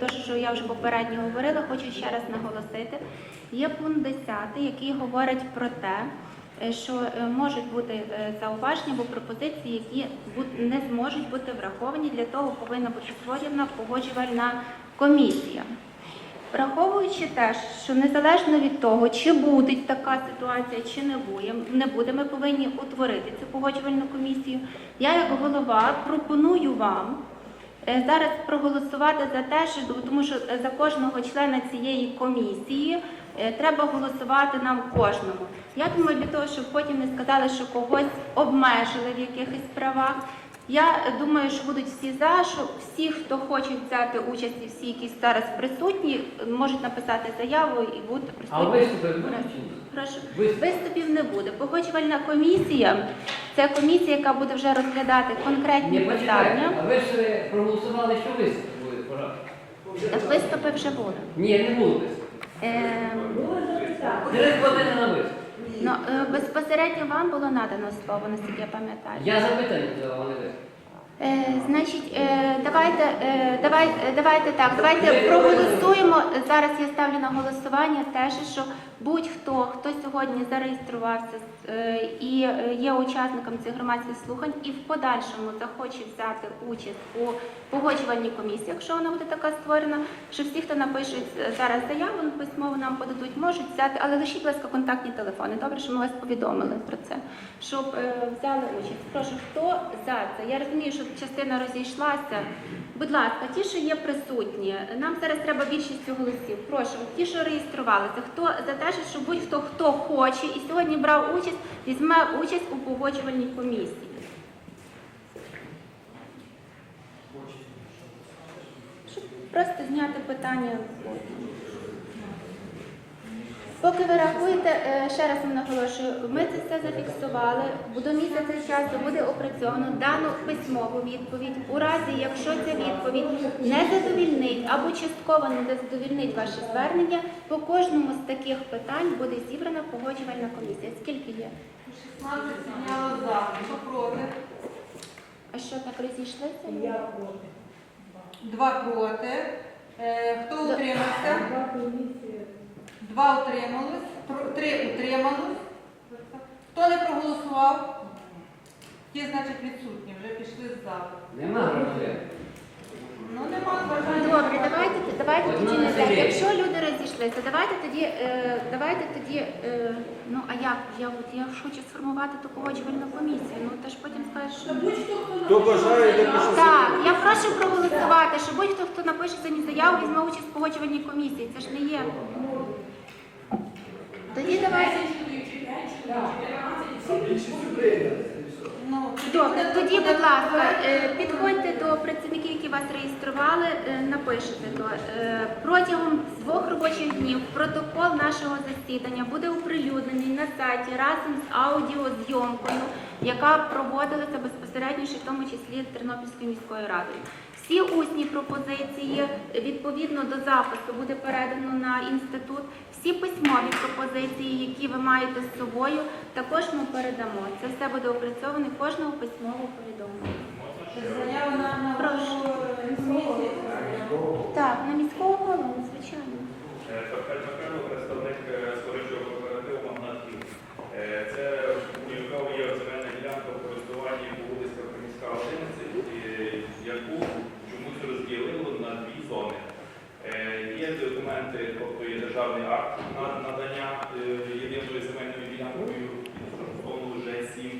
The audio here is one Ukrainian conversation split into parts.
те, що я вже попередньо говорила, хочу ще раз наголосити. Є пункт 10, який говорить про те, е, що е, можуть бути е, зауваження або пропозиції, які не зможуть бути враховані. Для того повинна бути створена погоджувальна комісія. Враховуючи те, що незалежно від того, чи буде така ситуація, чи не буде, не буде, ми повинні утворити цю погоджувальну комісію. Я, як голова, пропоную вам зараз проголосувати за те, що тому що е, за кожного члена цієї комісії е, треба голосувати нам кожному. Я думаю, для того, щоб потім не сказали, що когось обмежили в якихось правах. Я е, думаю, що будуть всі за, що всі, хто хочуть взяти участь, і всі, які зараз присутні, е, можуть написати заяву і бути А присутні. чи ні? Прошу. Виступів не буде. Погоджувальна комісія це комісія, яка буде вже розглядати конкретні питання. а ви ж е, проголосували, що виступ буде, пожалуйста. Виступи вже були. Ні, не було виступу. Е, Три хвилини на виступ. ну, е, безпосередньо вам було надано слово, наскільки я пам'ятаю. Я запитання задав, а не виступ. Е, значить, е, давайте, е, давай, е, давайте так, давайте проголосуємо. Зараз я ставлю на голосування теж, що будь-хто, хто сьогодні зареєструвався е, і є учасником цих громадських слухань і в подальшому захоче взяти участь у погоджувальній комісії, якщо вона буде така створена, що всі, хто напише зараз заяву письмово нам подадуть, можуть взяти, але лишіть, будь ласка, контактні телефони. Добре, що ми вас повідомили про це, щоб е, взяли участь. Прошу, хто за це? Я розумію, що частина розійшлася. Будь ласка, ті, що є присутні, нам зараз треба більшістю голосів. Прошу, ті, що реєструвалися, хто за те, що будь-хто хто хоче і сьогодні брав участь, візьме участь у погоджувальній комісії. Щоб просто зняти питання. Поки ви рахуєте, е, ще раз вам наголошую, ми це все зафіксували. До місяця часу буде опрацьовано дану письмову відповідь. У разі, якщо ця відповідь не задовільнить або частково не задовільнить ваше звернення, по кожному з таких питань буде зібрана погоджувальна комісія. Скільки є? 16 зняла за, хто проти? А що так розійшлися? Два проти. Е, Хто утримався? Два утримались, три утримались. Хто не проголосував? Ті, значить, відсутні, вже пішли з залу. Нема громадян. Ну, нема бажання. Добре, давайте, давайте тоді не так. Якщо люди розійшлися, давайте тоді, е, давайте тоді, е, ну а як? Я от я ж хочу сформувати ту погоджувальну комісію. Ну ти ж потім скажеш, що Хто бажає, напише так. Я прошу проголосувати, що будь-хто хто напише самі заяву, візьме участь в погоджувальній комісії. Це ж не є. Тоді давайте. Ну, Добре, тоді, будь ласка, е, підходьте до працівників, які вас реєстрували, е, напишете то. Е, Протягом двох робочих днів протокол нашого засідання буде оприлюднений на сайті разом з аудіозйомкою, яка проводилася безпосередньо ще в тому числі Тернопільською міською радою. Всі усні пропозиції відповідно до запису буде передано на інститут. Всі письмові пропозиції, які ви маєте з собою, також ми передамо. Це все буде опрацьоване кожного письмового повідомлення. заява на, на Прошу. Так, на міського голову, звичайно. Фермер Михайло, представник е, споживчого кооперативу «Магнат-Хім». Е, Це у якого є земельна ділянка в користуванні по вулиця Приміська 11, е, яку чомусь розділило на дві зони. Е, Є документи, тобто на надання е, єдиною земельною ділянкою зону Ж7.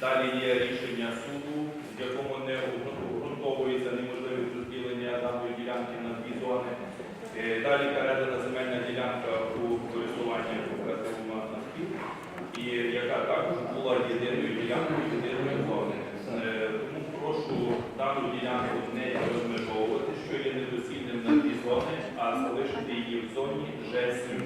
Далі є рішення суду, в якому не обґрунтовується неможливість розділення даної ділянки на дві зони. Е, Далі передана земельна ділянка у користування кооперативу «Магнат-Хім», і яка також була єдиною ділянкою єдиної зони. Е, Тому прошу дану ділянку не розмежовувати, що є недоцільним на зони, а залишити її в зоні Ж7.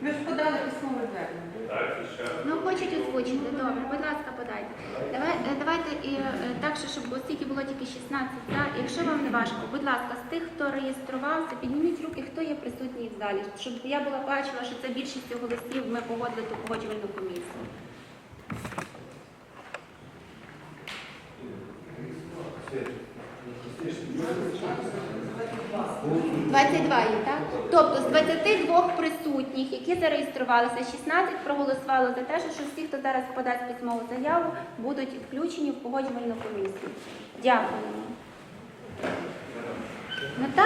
Ми ж подали письмове звернення. Так, і ще раз. Ну, хочуть озвучити. Добре, будь ласка, подайте. Давай, е, давайте і е, так, що, щоб оскільки було тільки 16 за. Якщо вам не важко, будь ласка, з тих, хто реєструвався, підніміть руки, хто є присутній в залі, щоб я була бачила, що це більшістю голосів ми погодили ту погоджувальну комісію. 22 є, так? Тобто з 22 присутніх, які зареєструвалися, 16 проголосували за те, що всі, хто зараз подасть письмову заяву, будуть включені в погоджувальну комісію. Дякую.